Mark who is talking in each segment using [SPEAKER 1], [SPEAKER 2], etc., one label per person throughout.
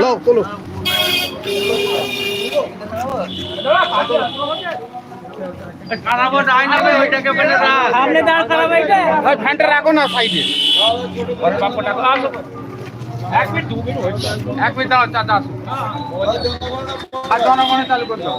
[SPEAKER 1] লও তোলো ফ্যানটা রাখো না সাইডে।
[SPEAKER 2] এক মিনিট দু মিনিট হয়েছে। এক মিনিট দাঁড়াও চাচা আসুন আর জনগণে চালু করে দাও।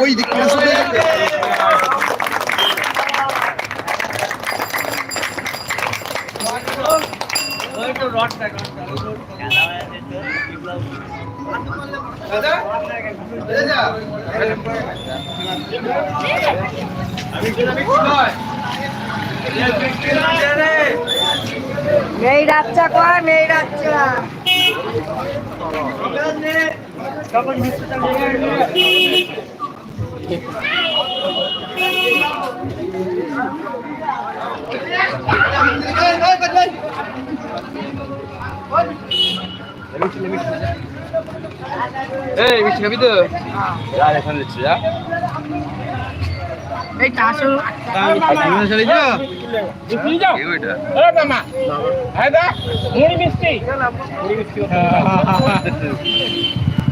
[SPEAKER 1] ওই দিক শুধু
[SPEAKER 3] মেয়ে কয় মেয়ে বাচ্চা
[SPEAKER 2] এই মিষ্টি খাবি তো। এখন দিচ্ছি যা।
[SPEAKER 3] এই টাসু
[SPEAKER 2] চলে যাও কি ওইটা।
[SPEAKER 4] মুড়ি মিষ্টি।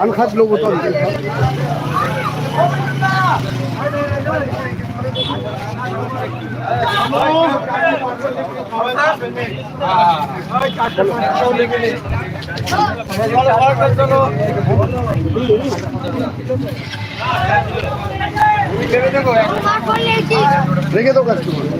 [SPEAKER 1] আমি খাচ্ছি লোক তো রেখে দাও কাজ করব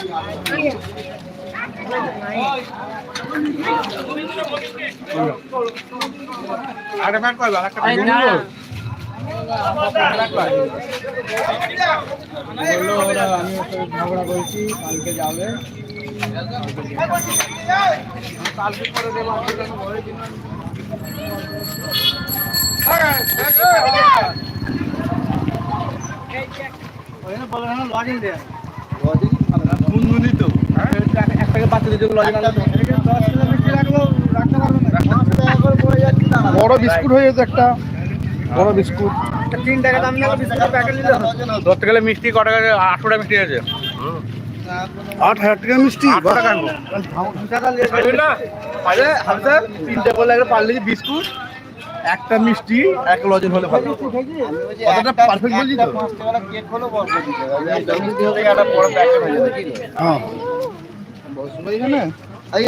[SPEAKER 1] দুটো দুটো দুটো হচ্ছে দুটো নাটক আনে আনে হরানো
[SPEAKER 4] দুটো দে দে তো কিছু দে এই দাঁড়া।
[SPEAKER 1] বলল আমি ওকে ঝগড়া করেছি কালকে যাবে বড় বিস্কুট হয়ে গেছে একটা। বড় বিস্কুট।
[SPEAKER 2] ধরতে গেলে মিষ্টি ক টাকা আটশো টাকা মিষ্টি আছে
[SPEAKER 1] আট হাজার টাকা মিষ্টি
[SPEAKER 2] তিনটে করলে একটা পারলে বিস্কুট। একটা মিষ্টি, এক লজেন হলে ভালো। কতটা পারফেক্ট বলছি তো?
[SPEAKER 1] হ্যাঁ।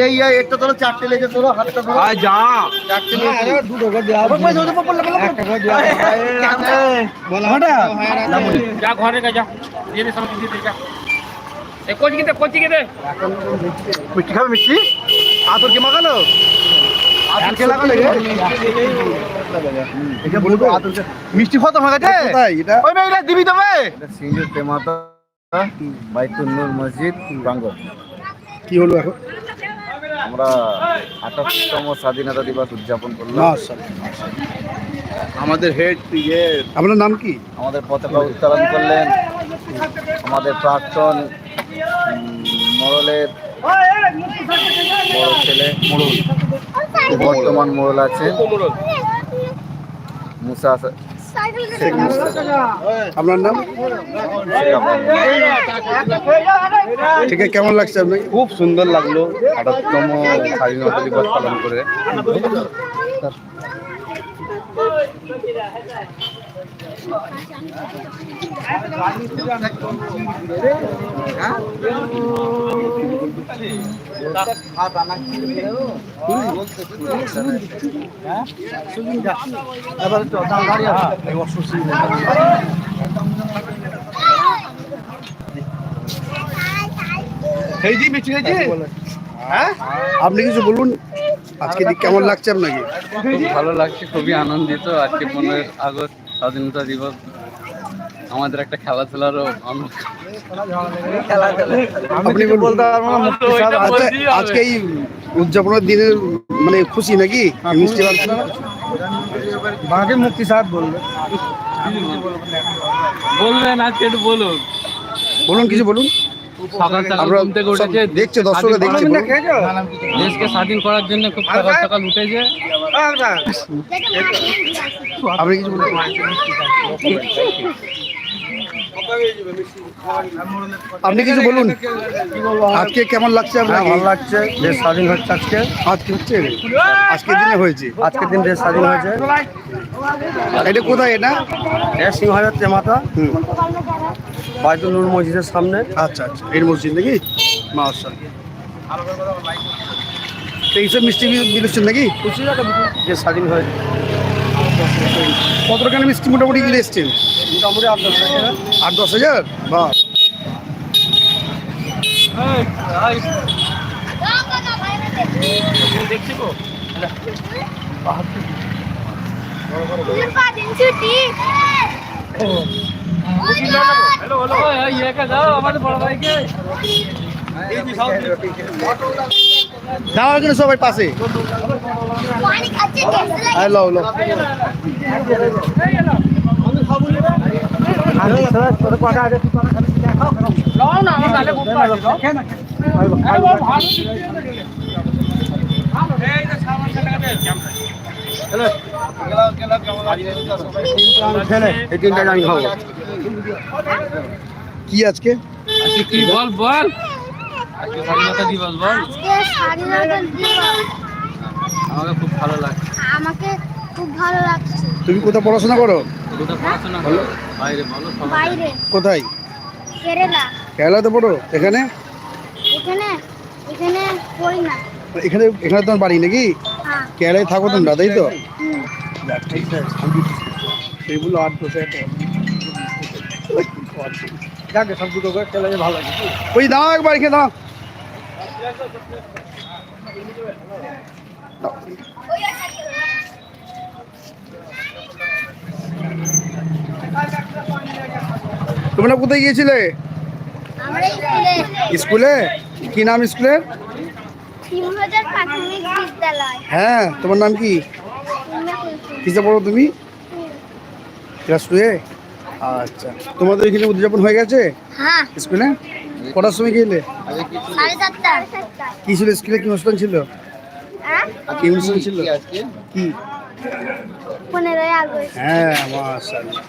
[SPEAKER 5] এই একটা চারটে।
[SPEAKER 1] একটা
[SPEAKER 4] যা ঘরে যা। কোচি
[SPEAKER 5] মিষ্টি খাবে মিষ্টি? আতর কি মাখালো আতর কে লাগালে রে এটা বলব
[SPEAKER 2] মিষ্টি
[SPEAKER 5] কোথায়? এটা
[SPEAKER 2] ওই মেয়েটা দিবি তবে।
[SPEAKER 1] সিঙ্গুর তেমাতা বাইতুল নূর মসজিদ প্রাঙ্গণ।
[SPEAKER 5] কি হলো এখন?
[SPEAKER 1] আমরা আটাত্তরতম স্বাধীনতা দিবস উদযাপন করলাম।
[SPEAKER 5] আমাদের হেড ইয়ে আপনার নাম কি?
[SPEAKER 1] আমাদের পতাকা উত্তোলন করলেন। আমাদের প্রাক্তন উম, মোড়লের বড় ছেলে মোড়ল বর্তমান মোড়ল আছে। মুসা
[SPEAKER 5] আপনার নাম? ঠিক আছে কেমন লাগছে আপনাকে?
[SPEAKER 2] খুব সুন্দর লাগল। আঠাত্তম স্বাধীনতা দিবস পালন করে। মিষ্টি খেয়েছি হ্যাঁ?
[SPEAKER 5] আপনি কিছু বলুন আজকে দিক কেমন লাগছে আপনাকে?
[SPEAKER 6] ভালো লাগছে খুবই আনন্দিত। আজকে পনেরোই আগস্ট স্বাধীনতা দিবস আমাদের একটা খেলাধুলারও আমরা
[SPEAKER 5] আপনি বলতে আচ্ছা আজকে এই উদযাপনের দিনের মানে খুশি নাকি? মিষ্টি পাচ্ছেন
[SPEAKER 2] বাকি মুক্তি সাহেব বলবে।
[SPEAKER 6] বলবেন আজকে একটু বলুন।
[SPEAKER 5] বলুন কিছু বলুন।
[SPEAKER 6] সকাল সকাল ঘুম থেকে উঠেছে।
[SPEAKER 5] দেখছে দর্শকরা দেখছে
[SPEAKER 6] দেশকে স্বাধীন করার জন্য খুব সকাল সকাল উঠেছে।
[SPEAKER 5] আপনি কিছু বলুন। আপনি কিছু বলুন। আজকে কেমন লাগছে আপনার
[SPEAKER 1] হ্যাঁ, ভালো লাগছে। দেশ স্বাধীন হচ্ছে আজকে।
[SPEAKER 5] আজকে হচ্ছে? আজকের দিনে হয়েছে।
[SPEAKER 1] আজকের দিন দেশ স্বাধীন হয়েছে।
[SPEAKER 5] এটা কোথায় এটা?
[SPEAKER 1] এ সিংহাজার
[SPEAKER 5] হুম।
[SPEAKER 1] বাইতুল নূর মসজিদের সামনে।
[SPEAKER 5] আচ্ছা আচ্ছা। এর মসজিদ নাকি? মাশাল এইসব মিষ্টি বিলুচ্ছেন নাকি?
[SPEAKER 1] দেশ স্বাধীন হয়েছে।
[SPEAKER 5] কত টাকা মিষ্টি মোটামুটি গিলে এসছেন?
[SPEAKER 1] মোটামুটি আপনার
[SPEAKER 5] আট দশ হাজার? বা
[SPEAKER 6] আমাদের বড় ভাইকে
[SPEAKER 5] দাঁড়াও কিন্তু সবাই পাশে। লো লো
[SPEAKER 1] এই তিনটা আমি খাব।
[SPEAKER 5] কি আজকে?
[SPEAKER 6] আজকে কি বল বল। আজকে স্বাধীনতা দিবস বল। আমাকে খুব ভালো লাগছে।
[SPEAKER 7] আমাকে খুব ভালো লাগছে।
[SPEAKER 5] তুমি কোথাও পড়াশোনা করো?
[SPEAKER 6] কোথাও পড়াশোনা হলো বাইরে বলো
[SPEAKER 7] বাইরে।
[SPEAKER 5] কোথায়?
[SPEAKER 7] কেরালা।
[SPEAKER 5] কেরালাতে পড়ো? এখানে?
[SPEAKER 7] এখানে এখানে পড়ি না।
[SPEAKER 5] এখানে এখানে তোমার বাড়ি নাকি?
[SPEAKER 7] হ্যাঁ।
[SPEAKER 5] কেরালায় থাকো তোমরা তাই তো? সেগুলো আট
[SPEAKER 1] করে ভালো লাগে
[SPEAKER 5] ওই দাও একবার খেয়ে দাও। তোমরা কোথায় গিয়েছিলে?
[SPEAKER 7] স্কুলে?
[SPEAKER 5] কি নাম স্কুলের হ্যাঁ তোমার নাম কি? কিসে পড়ো তুমি? ক্লাস টুয়ে আচ্ছা। তোমাদের এখানে উদযাপন হয়ে গেছে?
[SPEAKER 7] হ্যাঁ।
[SPEAKER 5] স্কুলে? কটার সময় গেলে কি ছিল স্কুলে কি অনুষ্ঠান ছিল?
[SPEAKER 7] হ্যাঁ?
[SPEAKER 5] কি অনুষ্ঠান ছিল? কি
[SPEAKER 7] পনেরোই আগস্ট।
[SPEAKER 5] হ্যাঁ মাশাআল্লাহ।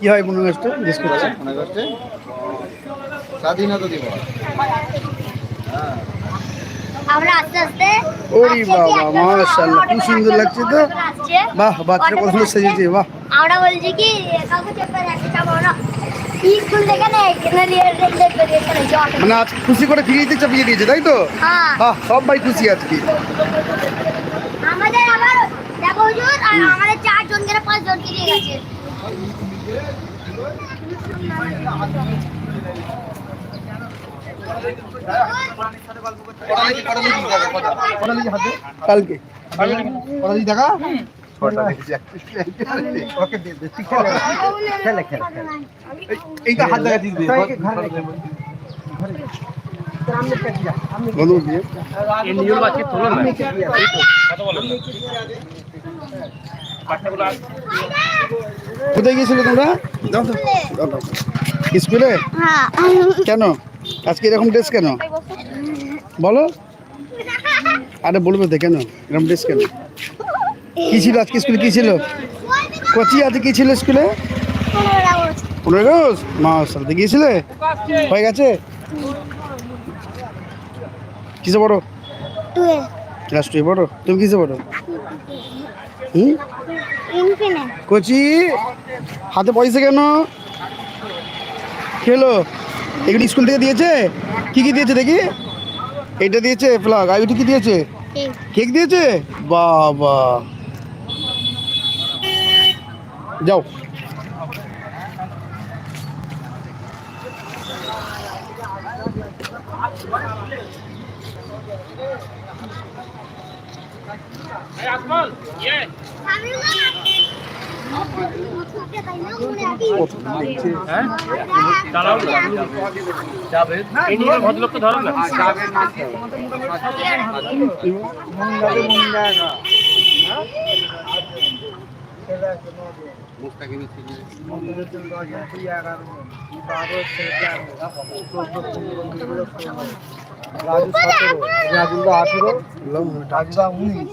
[SPEAKER 5] কি হয়? পনেরো আগস্টে? জিজ্ঞেস করছি।
[SPEAKER 1] আগস্টে? স্বাধীনতা দিবস।
[SPEAKER 7] আমরা আস্তে আস্তে
[SPEAKER 5] ওরে
[SPEAKER 7] আসছি,
[SPEAKER 5] বাবা,
[SPEAKER 7] একটা
[SPEAKER 5] মাশাআল্লাহ, কি সুন্দর লাগছে তো। বাহ বাচ্চা কত সুন্দর সেজেছে বাহ।
[SPEAKER 7] আমরা বলছি কি
[SPEAKER 5] মানে আজ খুশি করে ফিরিয়ে চাপিয়ে দিয়েছে তাই তো
[SPEAKER 7] হ্যাঁ
[SPEAKER 5] বাহ সবাই খুশি আজকে
[SPEAKER 7] আমাদের আবার দেখো হুজুর আর আমাদের চারজন করে গেছে
[SPEAKER 5] কালকে
[SPEAKER 1] এইটা হাত দেখা দিস
[SPEAKER 5] বন্ধু
[SPEAKER 4] নিয়ম আছে তোলো না? কত বলো
[SPEAKER 5] কোথায় গিয়েছিলে তোমরা। স্কুলে?
[SPEAKER 7] হ্যাঁ।
[SPEAKER 5] কেন? আজকে এরকম ড্রেস কেন? বলো। আরে বলবে তো কেন এরকম ড্রেস কেন? কি ছিল আজকে স্কুলে? কি ছিল? কচি আজকে কি ছিল স্কুলে? পনেরো রোজ মা সাথে গিয়েছিলে হয়ে গেছে? কিসে পড়ো? ক্লাস টুয়ে পড়ো? তুমি কিসে পড়ো? হুম? কচি হাতে পয়সা কেন? খেলো। এগুলো স্কুল থেকে দিয়েছে? কি কি দিয়েছে দেখি? এটা দিয়েছে ফ্লাগ। আর ওইটা কি দিয়েছে? কেক। দিয়েছে? বাবা যাও।
[SPEAKER 4] এই আসমান ইয়ে হ্যাঁ? দাঁড়াও যাবে নিয়ে ভদ্রলোককে ধরো না
[SPEAKER 1] রাজু সতেরো রাজুদা আঠেরো রাজুদা উনিশ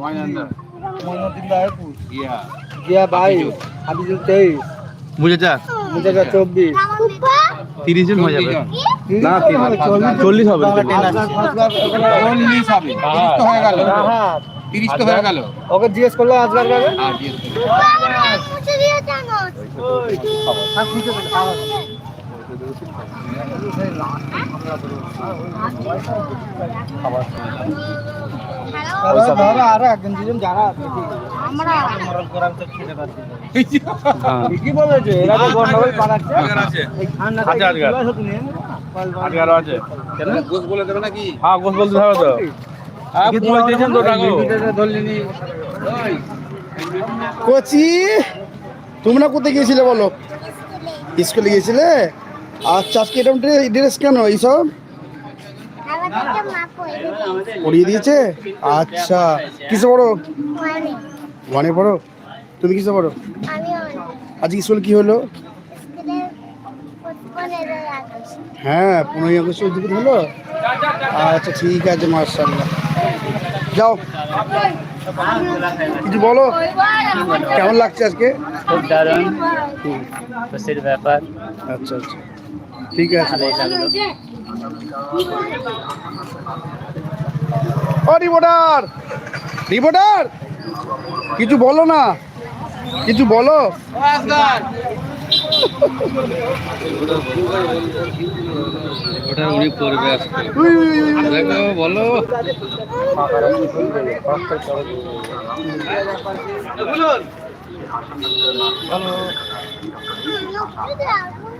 [SPEAKER 1] মহিনুদ্দিন একুশ জিয়া বাইশ হাবিজুল তেইশ
[SPEAKER 6] বুঝেছা
[SPEAKER 1] মুজাকা চব্বিশ
[SPEAKER 6] তিরিশ জন হয়ে যাবে
[SPEAKER 1] না
[SPEAKER 6] চল্লিশ হবে।
[SPEAKER 2] চল্লিশ হবে তিরিশ তো হয়ে গেল। তিরিশ তো হয়ে গেল।
[SPEAKER 1] ওকে জিজ্ঞেস করলে আজকাল বলেছে এরা তো গন্ডগোল
[SPEAKER 4] আছে
[SPEAKER 2] বলে দেবে নাকি
[SPEAKER 4] হ্যাঁ গোস বলতে হবে তো হ্যাঁ তো টাকা
[SPEAKER 2] ধরলিনি
[SPEAKER 5] কচি তোমরা কোথায় গিয়েছিলে বলো? স্কুলে গিয়েছিলে? আচ্ছা আজকে এরকম ড্রেস কেন এইসব? পড়িয়ে দিয়েছে? আচ্ছা। কিসে পড়ো? ওয়ানে পড়ো। তুমি কিসে পড়ো? আজকে স্কুল কি হলো? হ্যাঁ পনেরোই আগস্ট উদ্যোগ হলো। আচ্ছা ঠিক আছে মার্শাল্লাহ যাও। কিছু বলো? কেমন লাগছে আজকে?
[SPEAKER 8] খুব দারুণ। খুশির ব্যাপার।
[SPEAKER 5] আচ্ছা আচ্ছা। ঠিক আছে। ও রিপোর্টার! রিপোর্টার! কিছু বলো না। কিছু বলো।
[SPEAKER 6] ওটা উনি করবে আজকে। দেখো বলো।
[SPEAKER 4] আর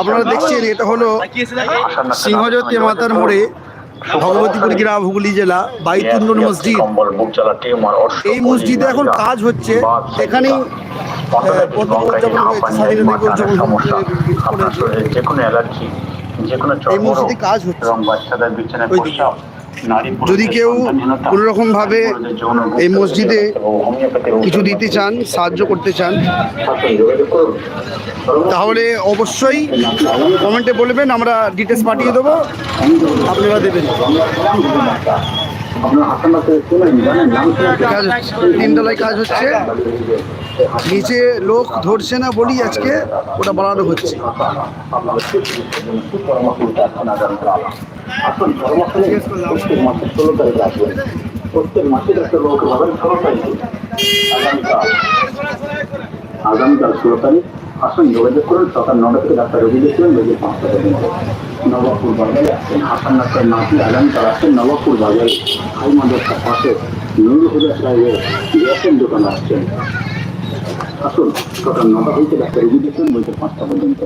[SPEAKER 5] আপনারা দেখছেন, এটা হলো সিংহজ্যোতি মাতার মোড়ে ভগবতীপুর গ্রাম, হুগলি জেলা বাইতুন্নুর মসজিদ। এই মসজিদে এখন কাজ হচ্ছে। এখানেই আহ, প্রথম উদযাপন হয়েছে স্বাধীনতা উদযাপন
[SPEAKER 9] যে কোনো অ্যালার্জি যে কোনো
[SPEAKER 5] কাজ হচ্ছে।
[SPEAKER 9] এবং বাচ্চাদের বিছানায় প্রস্রাব
[SPEAKER 5] যদি কেউ কোনো রকমভাবে এই মসজিদে কিছু দিতে চান সাহায্য করতে চান তাহলে অবশ্যই কমেন্টে বলবেন আমরা ডিটেলস পাঠিয়ে দেবো। আপনারা দেবেন। তিনতলায় কাজ হচ্ছে নিচে লোক ধরছে না বলি আজকে ওটা বাড়ানো হচ্ছে।
[SPEAKER 4] প্রত্যেক মাসের একটা লোক হবেন ষোলো তারিখে। আগামীকাল আগামীকাল ষোলো তারিখ। আসুন যোগাযোগ করুন সকাল নটা থেকে ডাক্তার রোগী দেখবেন রোগী পাঁচটা পর্যন্ত নবাবপুর বাজারে আসছেন হাসান ডাক্তার নাতি আগামীকাল আসছেন নবাবপুর বাজারে। হাই মাদ্রাসার পাশে নুরুল হুদা সাহেবের গ্যাসের দোকান আসছেন আসুন, সকাল নটা হইতে ডাক্তার রুগী দেখবেন বলতে পাঁচটা পর্যন্ত।